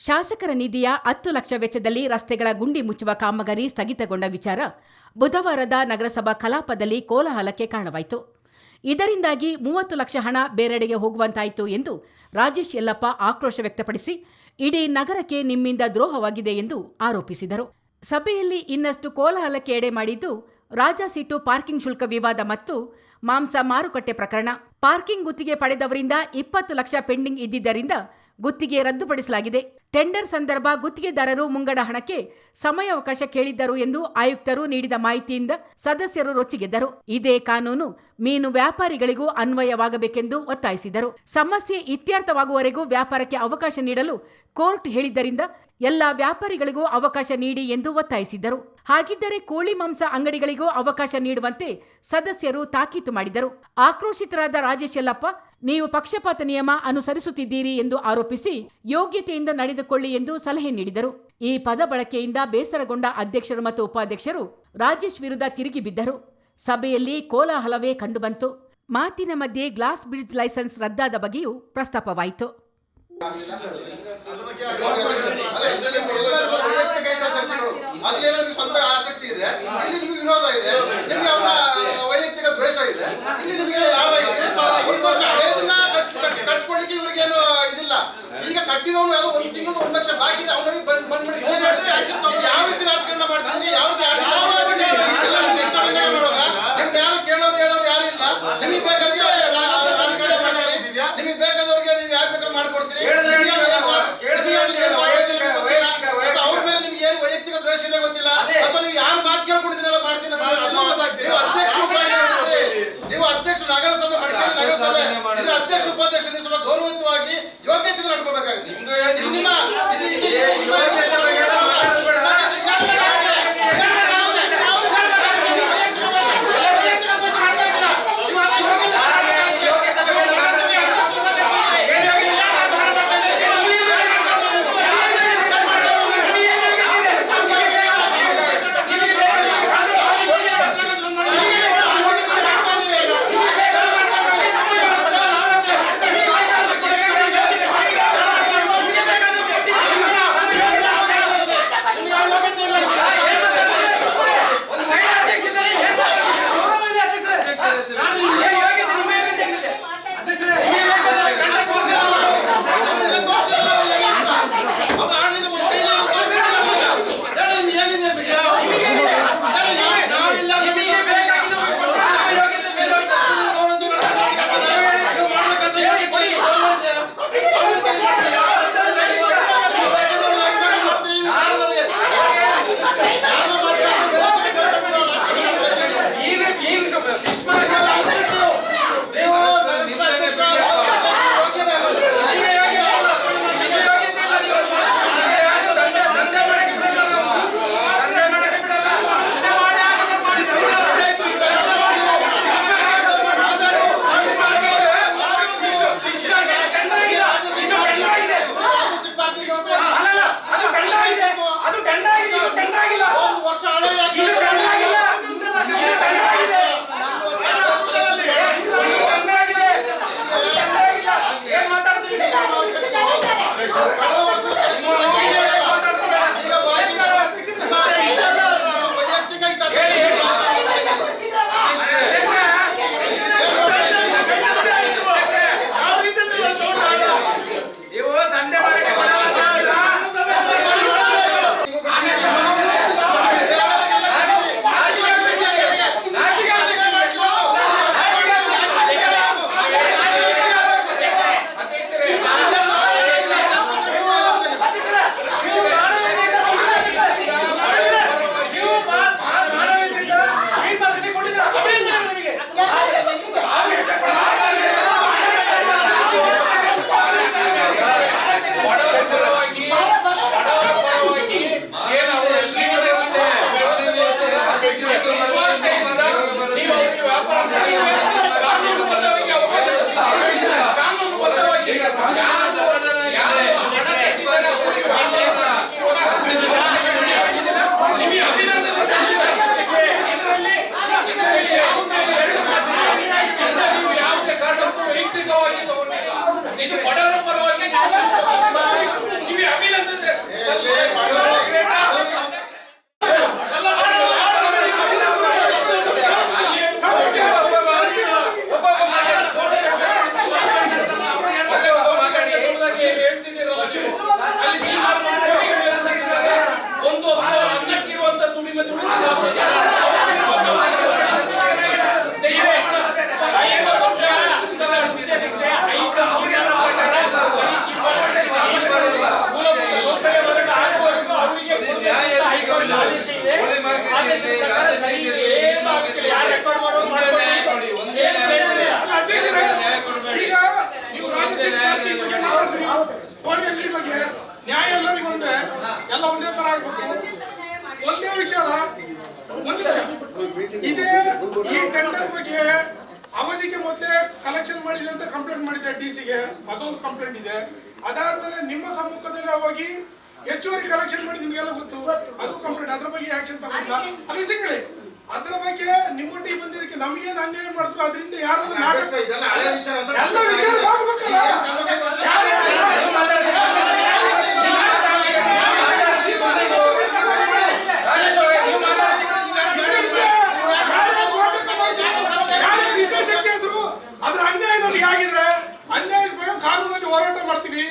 ಶಾಸಕರ ನಿಧಿಯ ಹತ್ತು ಲಕ್ಷ ವೆಚ್ಚದಲ್ಲಿ ರಸ್ತೆಗಳ ಗುಂಡಿ ಮುಚ್ಚುವ ಕಾಮಗಾರಿ ಸ್ಥಗಿತಗೊಂಡ ವಿಚಾರ ಬುಧವಾರದ ನಗರಸಭಾ ಕಲಾಪದಲ್ಲಿ ಕೋಲಾಹಲಕ್ಕೆ ಕಾರಣವಾಯಿತು. ಇದರಿಂದಾಗಿ ಮೂವತ್ತು ಲಕ್ಷ ಹಣ ಬೇರೆಡೆಗೆ ಹೋಗುವಂತಾಯಿತು ಎಂದು ರಾಜೇಶ್ ಯಲ್ಲಪ್ಪ ಆಕ್ರೋಶ ವ್ಯಕ್ತಪಡಿಸಿ, ಇಡೀ ನಗರಕ್ಕೆ ನಿಮ್ಮಿಂದ ದ್ರೋಹವಾಗಿದೆ ಎಂದು ಆರೋಪಿಸಿದರು. ಸಭೆಯಲ್ಲಿ ಇನ್ನಷ್ಟು ಕೋಲಾಹಲಕ್ಕೆ ಎಡೆ ಮಾಡಿದ್ದು ರಾಜಾ ಸೀಟು ಪಾರ್ಕಿಂಗ್ ಶುಲ್ಕ ವಿವಾದ ಮತ್ತು ಮಾಂಸ ಮಾರುಕಟ್ಟೆ ಪ್ರಕರಣ. ಪಾರ್ಕಿಂಗ್ ಗುತ್ತಿಗೆ ಪಡೆದವರಿಂದ ಇಪ್ಪತ್ತು ಲಕ್ಷ ಪೆಂಡಿಂಗ್ ಇದ್ದಿದ್ದರಿಂದ ಗುತ್ತಿಗೆ ರದ್ದುಪಡಿಸಲಾಗಿದೆ. ಟೆಂಡರ್ ಸಂದರ್ಭ ಗುತ್ತಿಗೆದಾರರು ಮುಂಗಡ ಹಣಕ್ಕೆ ಸಮಯಾವಕಾಶ ಕೇಳಿದ್ದರು ಎಂದು ಆಯುಕ್ತರು ನೀಡಿದ ಮಾಹಿತಿಯಿಂದ ಸದಸ್ಯರು ರೊಚ್ಚಿಗೆದ್ದರು. ಇದೇ ಕಾನೂನು ಮೀನು ವ್ಯಾಪಾರಿಗಳಿಗೂ ಅನ್ವಯವಾಗಬೇಕೆಂದು ಒತ್ತಾಯಿಸಿದರು. ಸಮಸ್ಯೆ ಇತ್ಯರ್ಥವಾಗುವವರೆಗೂ ವ್ಯಾಪಾರಕ್ಕೆ ಅವಕಾಶ ನೀಡಲು ಕೋರ್ಟ್ ಹೇಳಿದ್ದರಿಂದ ಎಲ್ಲ ವ್ಯಾಪಾರಿಗಳಿಗೂ ಅವಕಾಶ ನೀಡಿ ಎಂದು ಒತ್ತಾಯಿಸಿದ್ದರು. ಹಾಗಿದ್ದರೆ ಕೋಳಿ ಮಾಂಸ ಅಂಗಡಿಗಳಿಗೂ ಅವಕಾಶ ನೀಡುವಂತೆ ಸದಸ್ಯರು ತಾಕೀತು ಮಾಡಿದರು. ಆಕ್ರೋಶಿತರಾದ ರಾಜೇಶ್ ಯಲ್ಲಪ್ಪ ನೀವು ಪಕ್ಷಪಾತ ನಿಯಮ ಅನುಸರಿಸುತ್ತಿದ್ದೀರಿ ಎಂದು ಆರೋಪಿಸಿ ಯೋಗ್ಯತೆಯಿಂದ ನಡೆದುಕೊಳ್ಳಿ ಎಂದು ಸಲಹೆ ನೀಡಿದರು ಈ ಪದ ಬಳಕೆಯಿಂದ ಬೇಸರಗೊಂಡ ಅಧ್ಯಕ್ಷರು ಮತ್ತು ಉಪಾಧ್ಯಕ್ಷರು ರಾಜೇಶ್ ವಿರುದ್ಧ ತಿರುಗಿ ಬಿದ್ದರು ಸಭೆಯಲ್ಲಿ ಕೋಲಾಹಲವೇ ಕಂಡುಬಂತು ಮಾತಿನ ಮಧ್ಯೆ ಗ್ಲಾಸ್ ಬ್ರಿಡ್ಜ್ ಲೈಸೆನ್ಸ್ ರದ್ದಾದ ಬಗ್ಗೆಯೂ ಪ್ರಸ್ತಾಪವಾಯಿತು ಆಸಕ್ತಿ ಇದೆ ಇದೆ ನಿಮ್ಗೆ ಅವರ ವೈಯಕ್ತಿಕ ದ್ವೇಷ ಇದೆ ಇಲ್ಲಿ ನಿಮ್ಗೆ ಲಾಭ ಇದೆ ಒಂದು ವರ್ಷ ಹಳೇದನ್ನ ಕಟ್ಸ್- ಕಟ್ಟಿ ಕಟ್ಸ್ಕೊಳ್ಳಿಕ್ಕೆ ಇವ್ರಿಗೇನು ಇದಿಲ್ಲ. ಈಗ ಕಟ್ಟಿರೋನು ಯಾವುದೋ ಒಂದು ತಿಂಗಳು ಒಂದ್ ಲಕ್ಷ ಬಾಕಿ ಇದೆ ಅವನಿಗೆ ಬಂದ್ ಬಂದ್ಬಿಟ್ಟು. ಯಾವ ರೀತಿ ರಾಜಕಾರಣ ಮಾಡ್ತಿದ್ರಿ ಯಾವ ರೀತಿ ಆಡಳಿತ ಮಾಡ್ತಿದ್ರಿ? ನಿಮ್ಗೆ ಯಾರು ಕೇಳೋರು ಹೇಳೋರು ಯಾರು ಇಲ್ಲ. ನಿಮಗೆ ಬೇಕಾದ್ರೆ ರಾಜಕಾರಣ ಮಾಡ್ತೀರಿ. ನಿಮಗೆ ಬೇಕಾದವ್ರಿಗೆ ನೀವು ಯಾರು ಬೇಕಾದ್ರೆ ಮಾಡ್ಕೊಡ್ತೀರಿ. ಅವ್ರ ಮೇಲೆ ನಿಮ್ಗೆ ಏನು ವೈಯಕ್ತಿಕ ದ್ವೇಷ ಇದೆ ಗೊತ್ತಿಲ್ಲ. ಅಥವಾ ನೀವು ಯಾರು ಮಾತು ಕೇಳ್ಕೊಂಡಿದ್ದೀರಲ್ಲ ಮಾಡ್ತೀನಿ ನೀವು ಅಧ್ಯಕ್ಷರು ನೀವು ಅಧ್ಯಕ್ಷರು ನಗರಸಭೆ ಅಧ್ಯಕ್ಷ ಉಪಾಧ್ಯಕ್ಷ ಗೌರವಂತವಾಗಿ ಗೌರವಯುತವಾಗಿ ಯೋಗ್ಯತೆ ನಡ್ಕೋಬೇಕಾಗುತ್ತೆ. ಇದೇ ಈ ಟೆಂಡರ್ ಬಗ್ಗೆ ಅವಧಿಗೆ ಮೊದಲೇ ಕಲೆಕ್ಷನ್ ಮಾಡಿದೆ ಅಂತ ಕಂಪ್ಲೇಂಟ್ ಮಾಡಿದ್ದೆ ಡಿ ಸಿಗೆ ಅದೊಂದು ಕಂಪ್ಲೇಂಟ್ ಇದೆ ಅದಾದ್ಮೇಲೆ ನಿಮ್ಮ ಸಮ್ಮುಖದಲ್ಲಿ ಹೋಗಿ ಹೆಚ್ಚುವರಿ ಕಲೆಕ್ಷನ್ ಮಾಡಿ ನಿಮಗೆಲ್ಲ ಗೊತ್ತು ಅದು ಕಂಪ್ಲೇಂಟ್ ಅದ್ರ ಬಗ್ಗೆ ಆಕ್ಷನ್ ತಗೊಂಡಿಲ್ಲ ಅಲ್ಲಿ ಅದ್ರ ಬಗ್ಗೆ ನಿಮ್ಮೊಟ್ಟಿಗೆ ಬಂದಿದ್ದಕ್ಕೆ ನಮಗೇನು ಅನ್ಯಾಯ ಮಾಡ್ತು ಅದರಿಂದ ಯಾರು ನಾಗೇಶ್ ಇದೆಲ್ಲ ಹಳೆ ವಿಚಾರ ಅಂತ ಎಲ್ಲ ವಿಚಾರ ಮಾಡ್ಬೇಕಲ್ಲ ಯಾರು ರಾಜೇಶ್ ಅವರೇ ನೀವು ಮಾತಾಡ್ತೀರಿ ಇದರಿಂದ ಯಾರ್ಯಾರು ಹೋರಾಟ ಮಾಡ್ತಿದ್ರು, ಯಾರ್ಯಾರು ಹಿತಾಸಕ್ತಿ ಇದ್ರು, ಅದ್ರ ಅನ್ಯಾಯ ನಮಗೆ ಆಗಿದ್ರೆ ಅನ್ಯಾಯದ ಬಗ್ಗೆ ಕಾನೂನಲ್ಲಿ ಹೋರಾಟ ಮಾಡ್ತೀವಿ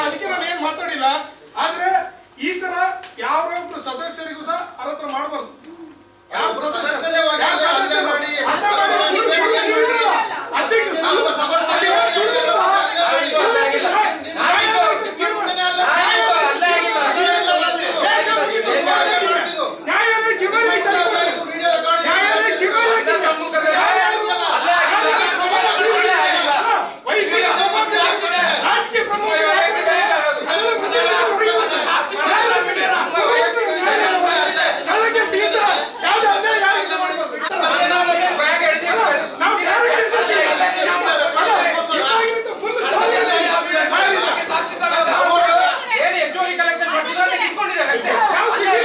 ಅದಕ್ಕೆ ನಾನು ಏನ್ ಮಾತಾಡಿಲ್ಲ ಆದ್ರೆ ಈ ತರ ಯಾರೊಬ್ರು ಸದಸ್ಯರಿಗೂ ಸಹ ಅವ್ರ ಹತ್ರ ಮಾಡಬಾರ್ದು ಯಾರೊಬ್ರು ಸದಸ್ಯರೇ ಹೋಗಿ ಅಲ್ಲೇ ಅಲ್ಲೇ ಮಾಡಿ, ಅಧ್ಯಕ್ಷ ನಮ್ಮ ಸದಸ್ಯರೇ ಹೋಗಿ ಅಲ್ಲೇ ಮಾಡಿ, ಅಲ್ಲೇ ಮಾಡಿ. ಆಯ್ತು ಆಯ್ತು ಆಯ್ತು ಅಲ್ಲೇ ಆಗಿಲ್ಲ ನ್ಯಾಯಾಲಯ ಚಿಮಾರಿ ಆಯ್ತಾ ನ್ಯಾಯಾಲಯ ಚಿಮಾರಿ ಅಂತ ಆಯ್ತಾ ಸಮ್ಮುಖದಲ್ಲಿ ಅಲ್ಲೇ ಆಗಿಲ್ಲ ಅಲ್ಲೇ ಆಗಿಲ್ಲ ವೈದ್ಯರ ರಾಜಕೀಯ ಪ್ರಮುಖರು ಅದೆಲ್ಲ ಮುಖ್ಯಮಂತ್ರಿಗಳು ಹೊರಗೆ ನ್ಯಾಯಾಲಯದಲ್ಲಿ ನ್ಯಾಯಾಲಯಕ್ಕೆ ಈ ತರ ಯಾವ್ದು ಅನ್ಯಾಯ ಯಾರಿಗೂ ಮಾಡಬಾರ್ದು. ಬ್ಯಾಗ್ ಎಳ್ದಿ ನಾವು ಯಾರಿಗೆ ಇದ್ದೀವಿ? ಅಲ್ಲ, ಇವಾಗಿನಿಂದ full ಖಾಲಿ ಇಲ್ಲ. ಮಾಡಿಲ್ಲ. ಏನು ಹೆಚ್ಚುವರಿ ಕಲೆಕ್ಷನ್ ಮಾಡ್ತಿದ್ರು ಅಂತ ಕಿತ್ಕೊಂಡಿದ್ದಾರೆ ಅಷ್ಟೇ ಯಾವ ಖುಷಿ?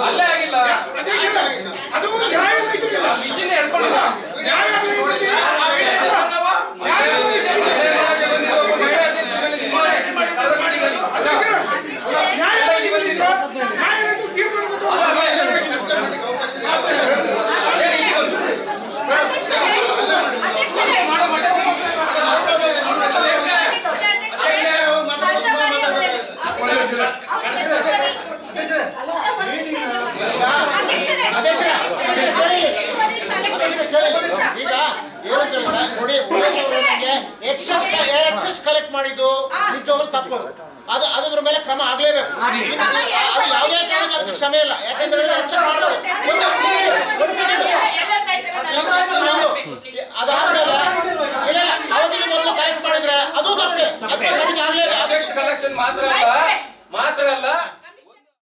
ಅಲ್ಲೇ ಆಗಿಲ್ಲ ಅಧ್ಯಕ್ಷರೇ, ಅದು ನ್ಯಾಯಾಲಯದಲ್ಲಿ ಮಿಷಿನ್ ಹೇಳ್ಕೊಂಡಿಲ್ಲ ನ್ಯಾಯಾಲಯದಲ್ಲಿ ನ್ಯಾಯಾಲಯದಲ್ಲಿ ಅಧ್ಯಕ್ಷರೇ, ನ್ಯಾಯಾಲಯದಲ್ಲಿ ನ್ಯಾಯಾಲಯದಲ್ಲಿ ತೀರ್ಮಾನ ಗೊತ್ತು. ಈಗ ಏನು ಕೇಳಿದ್ರೆ ನೋಡಿ ಎಕ್ಸಸ್ ಎಕ್ಸಸ್ ಕಲೆಕ್ಟ್ ಮಾಡಿದ್ದು ನಿಜವಾಗ್ಲೂ ತಪ್ಪು ಅದು. ಅದ್ರ ಮೇಲೆ ಕ್ರಮ ಆಗ್ಲೇಬೇಕು. ಅದು ಯಾವುದೇ ಕಾರಣಕ್ಕೆ ಅದಕ್ಕೆ ಕ್ಷಮೆ ಇಲ್ಲ. ಯಾಕಂದ್ರೆ. ಅದಾದ್ಮೇಲೆ ಇಲ್ಲ ಇಲ್ಲ, ಅವಧಿಗೆ ಮೊದಲು ಕಲೆಕ್ಟ್ ಮಾಡಿದ್ರೆ ಅದು ತಪ್ಪೆ. ಅದಕ್ಕೆ ಕಲೆಕ್ಷನ್ ಮಾತ್ರ ಅಲ್ಲ